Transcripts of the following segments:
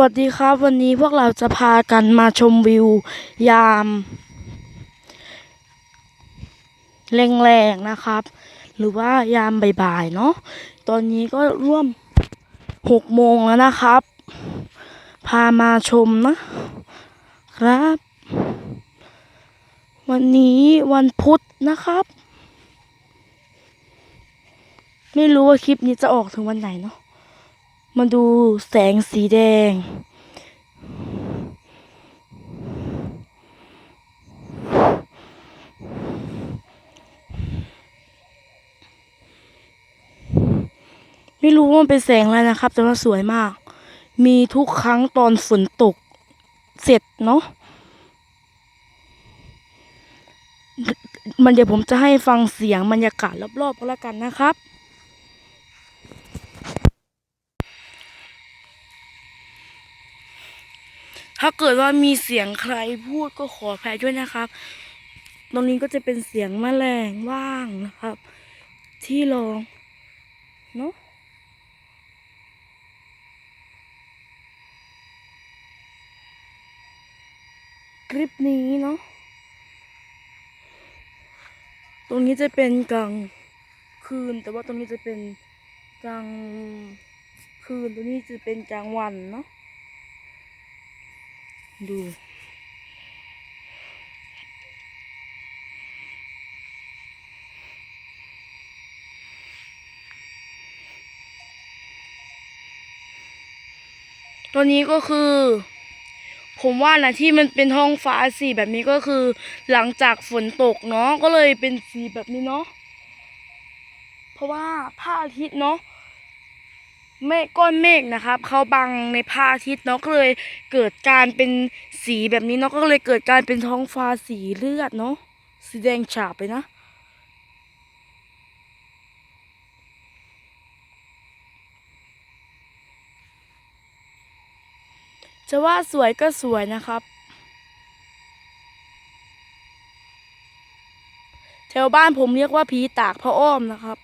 วัสดีครับวันนี้พวกเราจะพากันมาชมวิว ยามแรงๆนะครับ หรือว่ายามบ่ายๆเนาะตอนนี้ก็ร่วมหกโมงแล้วนะครับ พามาชมนะครับ วันนี้วันพุธนะครับ ไม่รู้ว่าคลิปนี้จะออกถึงวันไหนเนาะ มาดูแสงสีแดง ไม่รู้ว่ามันเป็นแสงอะไรนะครับ แต่ว่าสวยมาก มีทุกครั้งตอนฝนตก เสร็จเนาะมันเดี๋ยวผมจะให้ฟังเสียงบรรยากาศรอบๆก็แล้วกันนะครับ ถ้าเกิดว่ามีเสียงใครพูดก็ขออภัยด้วยนะครับ ตรงนี้ก็จะเป็นเสียงแมลงว่างนะครับ ที่ร้องเนาะคลิปนี้เนาะตรงนี้จะเป็นกลางคืน แต่ว่าตรงนี้จะเป็นกลางคืนตรงนี้จะเป็นกลางวันเนาะ ดู ตัวนี้ก็คือ ผมว่านะที่มันเป็นท้องฟ้าสีแบบนี้ก็คือ หลังจากฝนตกเนาะก็เลยเป็นสีแบบนี้เนาะเพราะว่าพระอาทิตย์เนาะ เมฆก้อนเมฆนะครับเขาบังในพระอาทิตย์เนาะก็เลยเกิดการเป็นสีแบบนี้เนาะก็เลยเกิดการเป็นท้องฟ้าสีเลือดเนาะสีแดงฉาบไปนะ จะว่าสวยก็สวยนะครับแถวบ้านผมเรียกว่าผีตากพระอ้อมนะครับ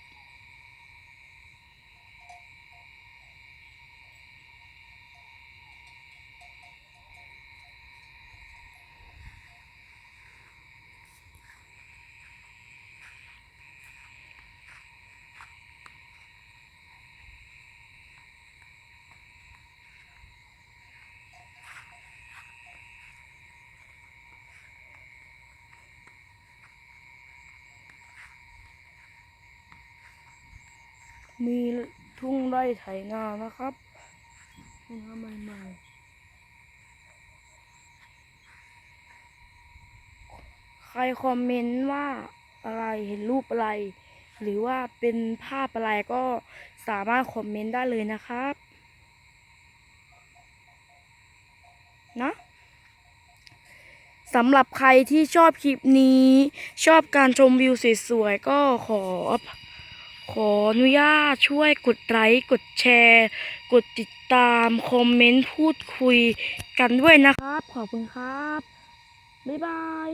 มีทุ่งไร่ไถนานะครับนี่ครับใหม่ๆ ใครคอมเมนต์ว่าอะไรเห็นรูปอะไร หรือว่าเป็นภาพอะไรก็สามารถคอมเมนต์ได้เลยนะครับนะสำหรับใครที่ชอบคลิปนี้ ชอบการชมวิวสวยๆก็ขอ ขออนุญาตช่วยกดไลค์กดแชร์ กดติดตาม คอมเมนต์ พูดคุยกันด้วยนะครับ ขอบคุณครับ บ๊ายบาย